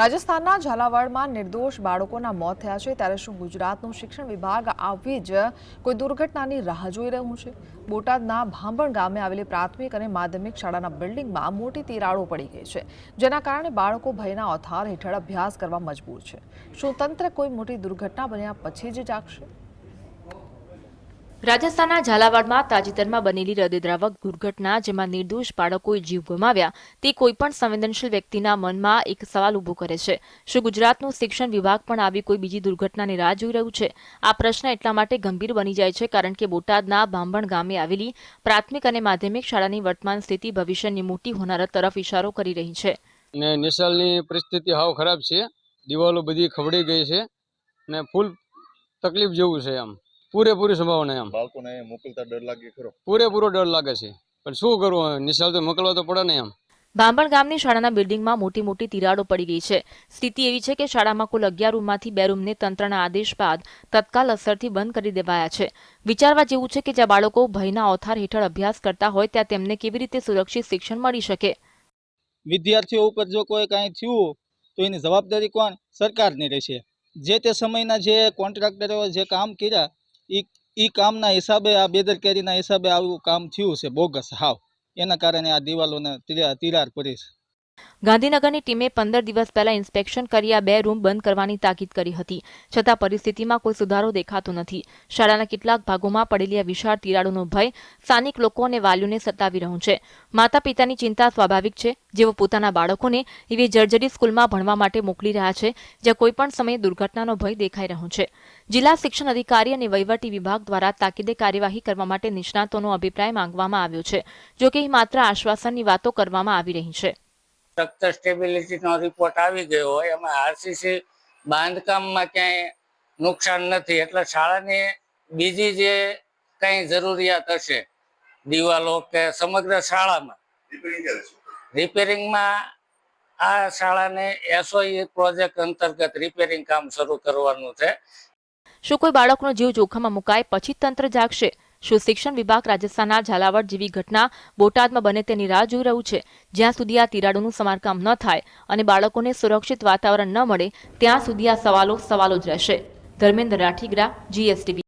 રાજસ્થાનના ઝાલાવાડમાં નિર્દોષ બાળકોના મોત થયા છે. ત્યારે શું ગુજરાતનું શિક્ષણ વિભાગ આવી જ કોઈ દુર્ઘટનાની રાહ જોઈ રહ્યું છે? બોટાદના ભાંભણ ગામે આવેલી પ્રાથમિક અને માધ્યમિક શાળાના બિલ્ડિંગમાં મોટી તિરાડો પડી ગઈ છે, જેના કારણે બાળકો ભયના ઓથાર હેઠળ અભ્યાસ કરવા મજબૂર છે. શું તંત્ર કોઈ મોટી દુર્ઘટના બન્યા પછી જ જાગશે? રાજસ્થાનના ઝાલાવાડમાં તાજેતરમાં બનેલી હૃદયદ્રાવક દુર્ઘટના જેમાં નિર્દોષ બાળકોએ જીવ ગુમાવ્યા. તે કોઈપણ સંવેદનશીલ વ્યક્તિના મનમાં એક સવાલ ઊભો કરે છે. શું ગુજરાતનું શિક્ષણ વિભાગ પણ આવી કોઈ બીજી દુર્ઘટનાની રાહ જોઈ રહ્યું છે? આ પ્રશ્ન એટલા માટે ગંભીર બની જાય છે કારણ કે બોટાદના બાંભણ ગામે આવેલી પ્રાથમિક અને માધ્યમિક શાળાની વર્તમાન સ્થિતિ ભવિષ્યની મોટી હોનારત તરફ ઇશારો કરી રહી છે. નિશાલની પરિસ્થિતિ હાવ ખરાબ છે. દિવાલો બધી ખવડી ગઈ છે. ને ફૂલ તકલીફ જેવું છે આમ. પૂરેપૂરી સંભાવના એમ. બાળકોને મોકલતા ડર લાગે ખરો. પૂરેપૂરો ડર લાગે છે. પણ શું કરવું નિશાળ તો મોકલવા તો પડે ને એમ. બાંભણ ગામની શાળાના બિલ્ડિંગમાં મોટી મોટી તિરાડો પડી ગઈ છે. સ્થિતિ એવી છે કે શાળામાં કુલ અગિયાર રૂમમાંથી બે રૂમને તંત્રના આદેશ બાદ તત્કાલ અસરથી બંધ કરી દેવાયા છે. વિચારવા જેવું છે કે જ્યાં બાળકો ભયના ઓથાર હેઠળ અભ્યાસ કરતા હોય ત્યાં તેમને કેવી રીતે સુરક્ષિત શિક્ષણ મળી શકે? વિદ્યાર્થીઓ ઉપર જો કોઈ કાંઈ થયું તો એની જવાબદારી કોણ? સરકારની રહેશે. જે તે સમયના જે કોન્ટ્રાક્ટરો જે કામ કર્યા એ એ કામના હિસાબે, આ બેદરકારીના હિસાબે આવું કામ થયું છે, બોગસ હાવ. એના કારણે આ દિવાલોને તિરા- તિરાર પડી છે. ગાંધીનગરની ટીમે પંદર દિવસ પહેલા ઇન્સ્પેક્શન કરી આ બે રૂમ બંધ કરવાની તાકીદ કરી હતી. છતાં પરિસ્થિતિમાં કોઈ સુધારો દેખાતો નથી. શાળાના કેટલાક ભાગોમાં પડેલી આ વિશાળ તિરાડોનો ભય સ્થાનિક લોકો અને વાલીઓને સતાવી રહ્યું છે. માતા પિતાની ચિંતા સ્વાભાવિક છે. જેઓ પોતાના બાળકોને એવી જર્જરી સ્કૂલમાં ભણવા માટે મોકલી રહ્યા છે, જ્યાં કોઈ પણ સમયે દુર્ઘટનાનો ભય દેખાઈ રહ્યો છે. જિલ્લા શિક્ષણ અધિકારી અને વહીવટી વિભાગ દ્વારા તાકીદે કાર્યવાહી કરવા માટે નિષ્ણાતોનો અભિપ્રાય માંગવામાં આવ્યો છે, જોકે માત્ર આશ્વાસનની વાતો કરવામાં આવી રહી છે. સખ્ત સ્ટેબિલિટીનો રિપોર્ટ આવી ગયો હોય એમાં આરસીસી બાંધકામમાં ક્યાંય નુકસાન નથી. એટલે શાળાની બીજી જે કંઈ જરૂરિયાત હશે દિવાલો કે સમગ્ર શાળામાં રિપેરિંગમાં આ શાળાને એસઓઈ પ્રોજેક્ટ અંતર્ગત રિપેરિંગ કામ શરૂ કરવાનું છે. શું કોઈ બાળકનો જીવ જોખમમાં મુકાય? પછી તંત્ર જાગશે. શું શિક્ષણ વિભાગ રાજસ્થાનના ઝાલાવાડ જેવી ઘટના બોટાદમાં બને તેની રાહ જોઈ રહ્યું છે? જ્યાં સુધી આ તિરાડોનું સમારકામ ન થાય અને બાળકોને સુરક્ષિત વાતાવરણ ન મળે, ત્યાં સુધી આ સવાલો સવાલો જ રહેશે. ધર્મેન્દ્ર રાઠીગરા જીએસટીવી